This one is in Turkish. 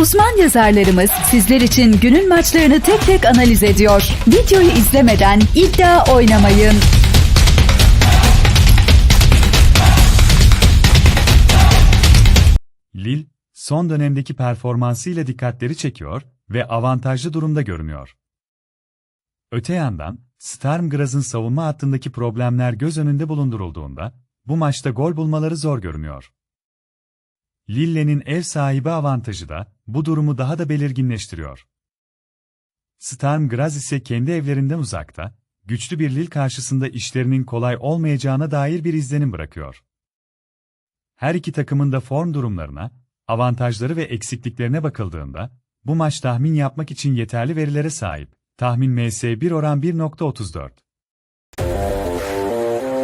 Uzman yazarlarımız sizler için günün maçlarını tek tek analiz ediyor. Videoyu izlemeden iddia oynamayın. Lille, son dönemdeki performansıyla dikkatleri çekiyor ve avantajlı durumda görünüyor. Öte yandan, Sturm Graz'ın savunma hattındaki problemler göz önünde bulundurulduğunda, bu maçta gol bulmaları zor görünüyor. Lille'nin ev sahibi avantajı da, bu durumu daha da belirginleştiriyor. Sturm Graz ise kendi evlerinden uzakta, güçlü bir Lille karşısında işlerinin kolay olmayacağına dair bir izlenim bırakıyor. Her iki takımın da form durumlarına, avantajları ve eksikliklerine bakıldığında, bu maç tahmin yapmak için yeterli verilere sahip. Tahmin MS 1 oran 1.34.